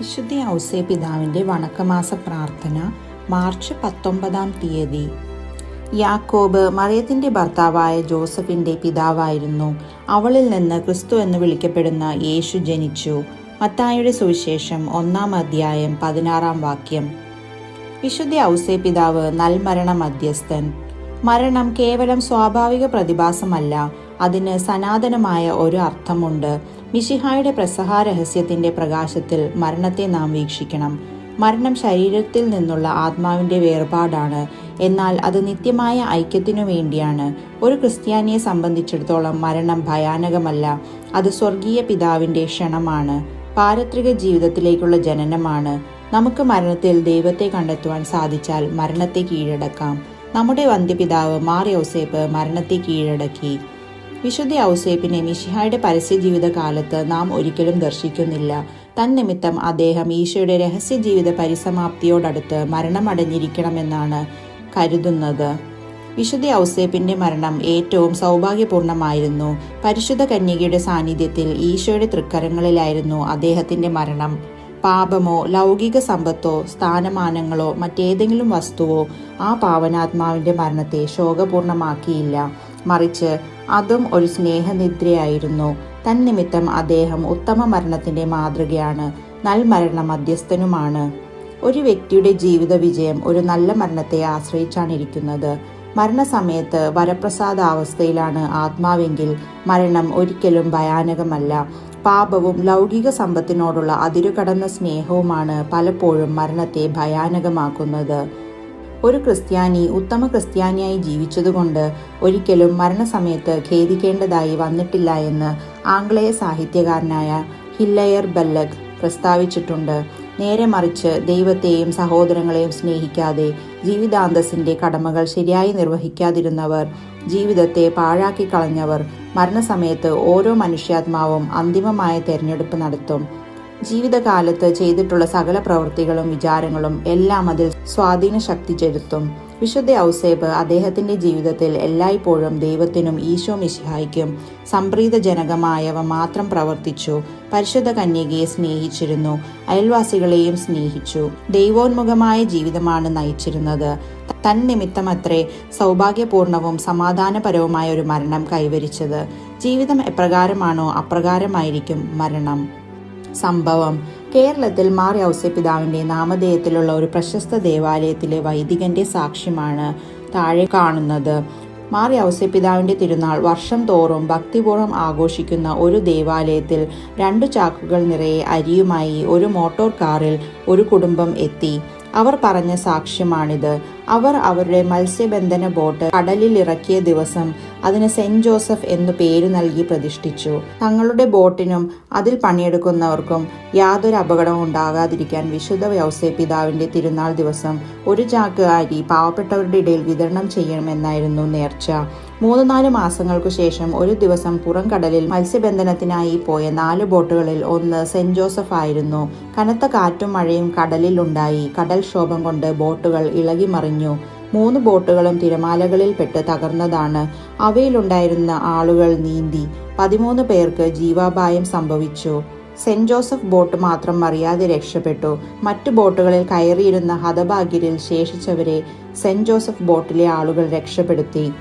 വിശുദ്ധ ഔസേ പിതാവിന്റെ വണക്കമാസ പ്രാർത്ഥന മാർച്ച് പത്തൊമ്പതാം തീയതി. യാക്കോബ് മറിയത്തിന്റെ ഭർത്താവായ ജോസഫിന്റെ പിതാവായിരുന്നു. അവളിൽ നിന്ന് ക്രിസ്തു എന്ന് വിളിക്കപ്പെടുന്ന യേശു ജനിച്ചു. മത്തായുടെ സുവിശേഷം ഒന്നാം അധ്യായം പതിനാറാം വാക്യം. വിശുദ്ധ ഔസേ പിതാവ് നൽമരണ മധ്യസ്ഥൻ. മരണം കേവലം സ്വാഭാവിക പ്രതിഭാസമല്ല അതിന് സനാതനമായ ഒരു അർത്ഥമുണ്ട്. മിശിഹായുടെ പ്രസഹ രഹസ്യത്തിന്റെ പ്രകാശത്തിൽ മരണത്തെ നാം വീക്ഷിക്കണം. മരണം ശരീരത്തിൽ നിന്നുള്ള ആത്മാവിന്റെ വേർപാടാണ്. എന്നാൽ അത് നിത്യമായ ഐക്യത്തിനു വേണ്ടിയാണ്. ഒരു ക്രിസ്ത്യാനിയെ സംബന്ധിച്ചിടത്തോളം മരണം ഭയാനകമല്ല. അത് സ്വർഗീയ പിതാവിന്റെ ക്ഷണമാണ്. പാരത്രിക ജീവിതത്തിലേക്കുള്ള ജനനമാണ്. നമുക്ക് മരണത്തിൽ ദൈവത്തെ കണ്ടെത്തുവാൻ സാധിച്ചാൽ മരണത്തെ കീഴടക്കാം. നമ്മുടെ വന്ധ്യപിതാവ് മാർ യോസേപ്പ് മരണത്തെ കീഴടക്കി. വിശുദ്ധ ഔസേപ്പിനെ മിഷിഹായുടെ പരസ്യ ജീവിതകാലത്ത് നാം ഒരിക്കലും ദർശിക്കുന്നില്ല. തന്നിമിത്തം അദ്ദേഹം ഈശോയുടെ രഹസ്യ ജീവിത പരിസമാപ്തിയോടടുത്ത് മരണമടഞ്ഞിരിക്കണമെന്നാണ് കരുതുന്നത്. വിശുദ്ധ ഔസേപ്പിന്റെ മരണം ഏറ്റവും സൗഭാഗ്യപൂർണമായിരുന്നു. പരിശുദ്ധ കന്യകയുടെ സാന്നിധ്യത്തിൽ ഈശോയുടെ തൃക്കരങ്ങളിലായിരുന്നു അദ്ദേഹത്തിന്റെ മരണം. പാപമോ ലൗകിക സമ്പത്തോ സ്ഥാനമാനങ്ങളോ മറ്റേതെങ്കിലും വസ്തുവോ ആ പാവനാത്മാവിന്റെ മരണത്തെ ശോകപൂർണമാക്കിയില്ല. മറിച്ച് അതും ഒരു സ്നേഹനിദ്രയായിരുന്നു. തന്നിമിത്തം അദ്ദേഹം ഉത്തമ മരണത്തിന്റെ മാതൃകയാണ്. നൽമരണ മധ്യസ്ഥനുമാണ് ഒരു വ്യക്തിയുടെ ജീവിത വിജയം ഒരു നല്ല മരണത്തെ ആശ്രയിച്ചാണ് ഇരിക്കുന്നത് മരണസമയത്ത് വരപ്രസാദാവസ്ഥയിലാണ് ആത്മാവെങ്കിൽ മരണം ഒരിക്കലും ഭയാനകമല്ല. പാപവും ലൗകിക സമ്പത്തിനോടുള്ള അതിരുകടന്ന സ്നേഹവുമാണ് പലപ്പോഴും മരണത്തെ ഭയാനകമാക്കുന്നത്. ഒരു ക്രിസ്ത്യാനി ഉത്തമ ക്രിസ്ത്യാനിയായി ജീവിച്ചതുകൊണ്ട് ഒരിക്കലും മരണസമയത്ത് ഖേദിക്കേണ്ടതായി വന്നിട്ടില്ല എന്ന് ആംഗ്ലേയ സാഹിത്യകാരനായ ഹില്ലയർ ബല്ലഗ് പ്രസ്താവിച്ചിട്ടുണ്ട്. നേരെ മറിച്ച് ദൈവത്തെയും സഹോദരങ്ങളെയും സ്നേഹിക്കാതെ ജീവിതാന്തസിന്റെ കടമകൾ ശരിയായി നിർവഹിക്കാതിരുന്നവർ ജീവിതത്തെ പാഴാക്കി കളഞ്ഞവർ മരണസമയത്ത് ഓരോ മനുഷ്യാത്മാവും അന്തിമമായ തെരഞ്ഞെടുപ്പ് നടത്തും. ജീവിതകാലത്ത് ചെയ്തിട്ടുള്ള സകല പ്രവൃത്തികളും വിചാരങ്ങളും എല്ലാം അതിൽ സ്വാധീന ശക്തി ചെലുത്തും. വിശുദ്ധ ഔസേബ് അദ്ദേഹത്തിന്റെ ജീവിതത്തിൽ എല്ലായ്പ്പോഴും ദൈവത്തിനും ഈശോ മിശിഹായ്ക്കും സംപ്രീതജനകമായവ മാത്രം പ്രവർത്തിച്ചു. പരിശുദ്ധ കന്യകയെ സ്നേഹിച്ചിരുന്നു അയൽവാസികളെയും സ്നേഹിച്ചു. ദൈവോന്മുഖമായ ജീവിതമാണ് നയിച്ചിരുന്നത്. തൻ തന്നിമിത്തമത്രേ സൗഭാഗ്യപൂർണവും സമാധാനപരവുമായ ഒരു മരണം കൈവരിച്ചത്. ജീവിതം എപ്രകാരമാണോ അപ്രകാരമായിരിക്കും മരണം. സംഭവം. കേരളത്തിൽ മാർ ഔസപിതാവിന്റെ നാമധേയത്തിലുള്ള ഒരു പ്രശസ്ത ദേവാലയത്തിലെ വൈദികന്റെ സാക്ഷ്യമാണ് താഴെ കാണുന്നത്. മാർ ഔസപിതാവിന്റെ തിരുനാൾ വർഷം തോറും ഭക്തിപൂർവം ആഘോഷിക്കുന്ന ഒരു ദേവാലയത്തിൽ രണ്ടു ചാക്കുകൾ നിറയെ അരിയുമായി ഒരു മോട്ടോർ കാറിൽ ഒരു കുടുംബം എത്തി. അവർ പറഞ്ഞ സാക്ഷ്യമാണിത്. അവർ അവരുടെ മത്സ്യബന്ധന ബോട്ട് കടലിൽ ഇറക്കിയ ദിവസം അതിന് സെന്റ് ജോസഫ് എന്നു പേരു നൽകി പ്രതിഷ്ഠിച്ചു. തങ്ങളുടെ ബോട്ടിനും അതിൽ പണിയെടുക്കുന്നവർക്കും യാതൊരു അപകടവും ഉണ്ടാകാതിരിക്കാൻ വിശുദ്ധ വ്യവസായ പിതാവിന്റെ തിരുനാൾ ദിവസം ഒരു ചാക്ക് അരി പാവപ്പെട്ടവരുടെ ഇടയിൽ വിതരണം ചെയ്യണമെന്നായിരുന്നു നേർച്ച. മൂന്ന് നാല് മാസങ്ങൾക്കു ശേഷം ഒരു ദിവസം പുറം കടലിൽ മത്സ്യബന്ധനത്തിനായി പോയ നാല് ബോട്ടുകളിൽ ഒന്ന് സെന്റ് ജോസഫ് ആയിരുന്നു. കനത്ത കാറ്റും മഴയും കടലിലുണ്ടായി. കടൽക്ഷോഭം കൊണ്ട് ബോട്ടുകൾ ഇളകി മറിഞ്ഞു മൂന്ന് ബോട്ടുകളും തിരമാലകളിൽ പെട്ട് തകർന്നതാണ്. അവയിലുണ്ടായിരുന്ന ആളുകൾ നീന്തി പതിമൂന്ന് പേർക്ക് ജീവാപായം സംഭവിച്ചു. സെന്റ് ജോസഫ് ബോട്ട് മാത്രം അറിയാതെ രക്ഷപ്പെട്ടു. മറ്റു ബോട്ടുകളിൽ കയറിയിരുന്ന ഹതഭാഗ്യരിൽ ശേഷിച്ചവരെ സെന്റ് ജോസഫ് ബോട്ടിലെ ആളുകൾ രക്ഷപ്പെടുത്തി.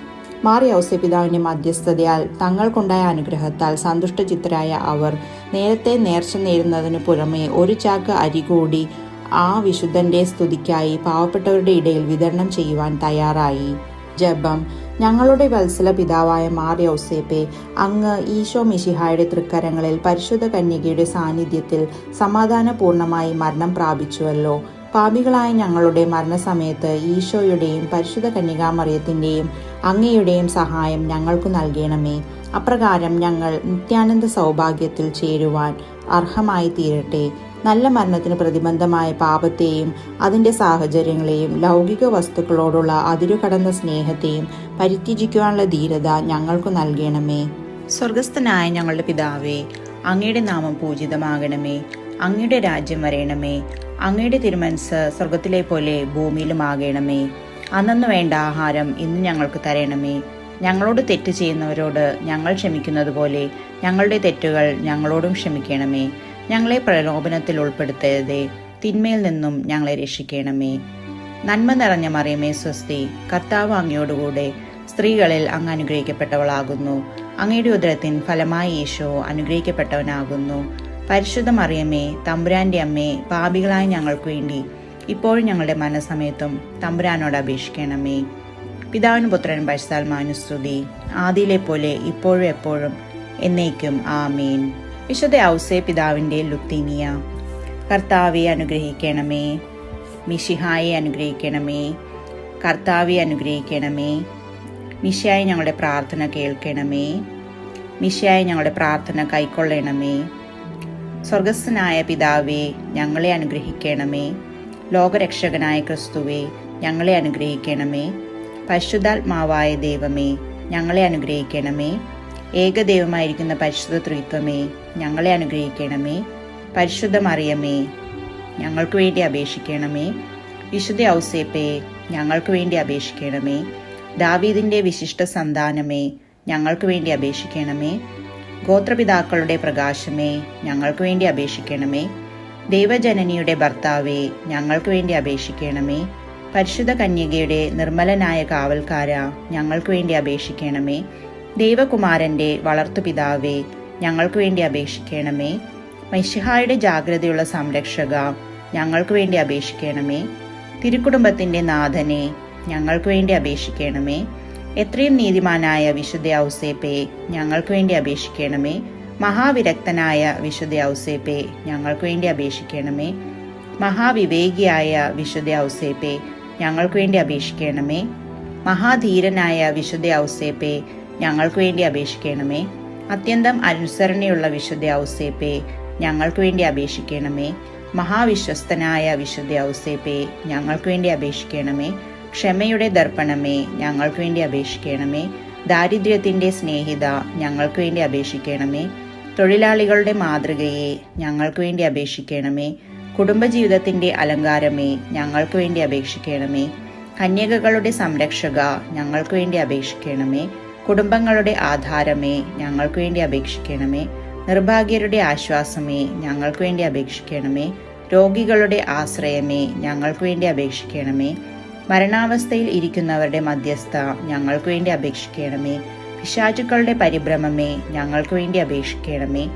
മാറി ഔസപിതാവിന്റെ മധ്യസ്ഥതയാൽ തങ്ങൾക്കുണ്ടായ അനുഗ്രഹത്താൽ സന്തുഷ്ടചിത്തരായ അവർ നേരത്തെ നേർച്ച നേരുന്നതിനു പുറമെ ഒരു ചാക്ക് അരി കൂടി ആ വിശുദ്ധന്റെ സ്തുതിക്കായി പാവപ്പെട്ടവരുടെ ഇടയിൽ വിതരണം ചെയ്യുവാൻ തയ്യാറായി. ജപം. ഞങ്ങളുടെ വത്സല പിതാവായ മാർ യൗസേപ്പെ അങ്ങ് ഈശോ മിശിഹായുടെ തൃക്കരങ്ങളിൽ പരിശുദ്ധ കന്യകയുടെ സാന്നിധ്യത്തിൽ സമാധാനപൂർണമായി മരണം പ്രാപിച്ചുവല്ലോ. പാപികളായ ഞങ്ങളുടെ മരണസമയത്ത് ഈശോയുടെയും പരിശുദ്ധ കന്യകാമറിയത്തിന്റെയും അങ്ങയുടെയും സഹായം ഞങ്ങൾക്ക് നൽകണമേ. അപ്രകാരം ഞങ്ങൾ നിത്യാനന്ദ സൗഭാഗ്യത്തിൽ ചേരുവാൻ അർഹമായി തീരട്ടെ നല്ല മരണത്തിന് പ്രതിബന്ധമായ പാപത്തെയും അതിന്റെ സാഹചര്യങ്ങളെയും ലൗകിക വസ്തുക്കളോടുള്ള അതിരുകടന്ന സ്നേഹത്തെയും പരിത്യജിക്കുവാനുള്ള ധീരത ഞങ്ങൾക്ക് നൽകണമേ. സ്വർഗസ്ഥനായ ഞങ്ങളുടെ പിതാവേ അങ്ങയുടെ നാമം പൂജിതമാകണമേ. അങ്ങയുടെ രാജ്യം വരയണമേ അങ്ങയുടെ തിരുമനസ് സ്വർഗത്തിലെ പോലെ ഭൂമിയിലും ആകണമേ. അന്നു വേണ്ട ആഹാരം ഇന്ന് ഞങ്ങൾക്ക് തരണമേ. ഞങ്ങളോട് തെറ്റ് ചെയ്യുന്നവരോട് ഞങ്ങൾ ക്ഷമിക്കുന്നത് പോലെ ഞങ്ങളുടെ തെറ്റുകൾ ഞങ്ങളോടും ക്ഷമിക്കണമേ. ഞങ്ങളെ പ്രലോഭനത്തിൽ ഉൾപ്പെടുത്തരുതേ. തിന്മയിൽ നിന്നും ഞങ്ങളെ രക്ഷിക്കണമേ. നന്മ നിറഞ്ഞ മറിയമേ സ്വസ്തി കർത്താവ് അങ്ങയോടുകൂടെ സ്ത്രീകളിൽ അങ്ങ് അനുഗ്രഹിക്കപ്പെട്ടവളാകുന്നു. അങ്ങയുടെ ഉദരത്തിൻ ഫലമായി ഈശോ അനുഗ്രഹിക്കപ്പെട്ടവനാകുന്നു. പരിശുദ്ധ മറിയമ്മേ തമ്പുരാന്റെ അമ്മേ പാപികളായ ഞങ്ങൾക്ക് വേണ്ടി ഇപ്പോഴും ഞങ്ങളുടെ മനസ്സമയത്തും തമ്പുരാനോട് അപേക്ഷിക്കണമേ. പിതാവിന് പുത്രൻ പരിശുദ്ധാത്മാനുസ്തുതി ആദിയിലെ പോലെ ഇപ്പോഴും എപ്പോഴും എന്നേക്കും ആമീൻ. വിശുദ്ധ ഔസേ പിതാവിന്റെ ലുത്തീനിയ കർത്താവെ അനുഗ്രഹിക്കണമേ. മിഷിഹായെ അനുഗ്രഹിക്കണമേ. കർത്താവെ അനുഗ്രഹിക്കണമേ. മിഷയായി ഞങ്ങളുടെ പ്രാർത്ഥന കേൾക്കണമേ. മിഷയായി ഞങ്ങളുടെ പ്രാർത്ഥന കൈക്കൊള്ളണമേ. സ്വർഗസ്സനായ പിതാവേ ഞങ്ങളെ അനുഗ്രഹിക്കണമേ. ലോകരക്ഷകനായ ക്രിസ്തുവേ ഞങ്ങളെ അനുഗ്രഹിക്കണമേ. പരിശുദ്ധാത്മാവായ ദൈവമേ ഞങ്ങളെ അനുഗ്രഹിക്കണമേ. ഏകദൈവമായിരിക്കുന്ന പരിശുദ്ധ ത്രിത്വമേ ഞങ്ങളെ അനുഗ്രഹിക്കണമേ. പരിശുദ്ധ മറിയമേ ഞങ്ങൾക്ക് വേണ്ടി അപേക്ഷിക്കണമേ. വിശുദ്ധ ഔസേപ്പേ ഞങ്ങൾക്ക് വേണ്ടി അപേക്ഷിക്കണമേ. ദാവീദിന്റെ വിശിഷ്ട സന്താനമേ ഞങ്ങൾക്ക് വേണ്ടി അപേക്ഷിക്കണമേ. ഗോത്രപിതാക്കളുടെ പ്രകാശമേ ഞങ്ങൾക്ക് വേണ്ടി അപേക്ഷിക്കണമേ. ദൈവജനനിയുടെ ഭർത്താവേ ഞങ്ങൾക്ക് വേണ്ടി അപേക്ഷിക്കണമേ. പരിശുദ്ധ കന്യകയുടെ നിർമ്മലനായ കാവൽക്കാര ഞങ്ങൾക്ക് വേണ്ടി അപേക്ഷിക്കണമേ. ദൈവകുമാരന്റെ വളർത്തുപിതാവേ ഞങ്ങൾക്ക് വേണ്ടി അപേക്ഷിക്കണമേ. മൈഷിഹായുടെ ജാഗ്രതയുള്ള സംരക്ഷക ഞങ്ങൾക്ക് വേണ്ടി അപേക്ഷിക്കണമേ. തിരുക്കുടുംബത്തിന്റെ നാഥനെ ഞങ്ങൾക്ക് വേണ്ടി അപേക്ഷിക്കണമേ. എത്രയും നീതിമാനായ വിശുദ്ധ ഔസേപ്പെ ഞങ്ങൾക്ക് വേണ്ടി അപേക്ഷിക്കണമേ. മഹാവിരക്തനായ വിശുദ്ധ ഔസേപ്പെ ഞങ്ങൾക്ക് വേണ്ടി അപേക്ഷിക്കണമേ. മഹാവിവേകിയായ വിശുദ്ധ ഔസേപ്പെ ഞങ്ങൾക്ക് വേണ്ടി അപേക്ഷിക്കണമേ. മഹാധീരനായ വിശുദ്ധ ഔസേപ്പെ ഞങ്ങൾക്ക് വേണ്ടി അപേക്ഷിക്കണമേ. അത്യന്തം അനുസരണയുള്ള വിശുദ്ധ ഔസേപ്പേ ഞങ്ങൾക്ക് വേണ്ടി അപേക്ഷിക്കണമേ. മഹാവിശ്വസ്തനായ വിശുദ്ധ ഔസേപ്പേ ഞങ്ങൾക്ക് വേണ്ടി അപേക്ഷിക്കണമേ. ക്ഷമയുടെ ദർപ്പണമേ ഞങ്ങൾക്ക് വേണ്ടി അപേക്ഷിക്കണമേ. ദാരിദ്ര്യത്തിന്റെ സ്നേഹിത ഞങ്ങൾക്ക് വേണ്ടി അപേക്ഷിക്കണമേ. തൊഴിലാളികളുടെ മാതൃകയെ ഞങ്ങൾക്ക് വേണ്ടി അപേക്ഷിക്കണമേ. കുടുംബജീവിതത്തിന്റെ അലങ്കാരമേ ഞങ്ങൾക്ക് വേണ്ടി അപേക്ഷിക്കണമേ. കന്യകകളുടെ സംരക്ഷക ഞങ്ങൾക്ക് വേണ്ടി അപേക്ഷിക്കണമേ. കുടുംബങ്ങളുടെ ആധാരമേ ഞങ്ങൾക്ക് വേണ്ടി അപേക്ഷിക്കണമേ. നിർഭാഗ്യരുടെ ആശ്വാസമേ ഞങ്ങൾക്ക് വേണ്ടി അപേക്ഷിക്കണമേ. രോഗികളുടെ ആശ്രയമേ ഞങ്ങൾക്ക് വേണ്ടി അപേക്ഷിക്കണമേ. മരണാവസ്ഥയിൽ ഇരിക്കുന്നവരുടെ മധ്യസ്ഥ ഞങ്ങൾക്ക് വേണ്ടി അപേക്ഷിക്കണമേ. പിശാചുക്കളുടെ പരിഭ്രമമേ ഞങ്ങൾക്ക് വേണ്ടി അപേക്ഷിക്കണമേ.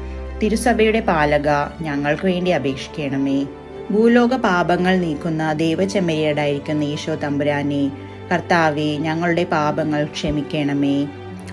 തിരുസഭയുടെ പാലക ഞങ്ങൾക്ക് വേണ്ടി അപേക്ഷിക്കണമേ. ഭൂലോക പാപങ്ങൾ നീക്കുന്ന ദൈവചെമ്മരിയടായിരിക്കുന്ന ഈശോ തമ്പുരാനെ കർത്താവെ ഞങ്ങളുടെ പാപങ്ങൾ ക്ഷമിക്കണമേ.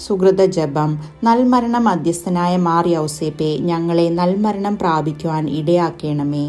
സുഹൃത ജപം നൽമരണ മധ്യസ്ഥനായ ഔസേപ്പെ ഞങ്ങളെ നൽമരണം പ്രാപിക്കുവാൻ ഇടയാക്കണമേ.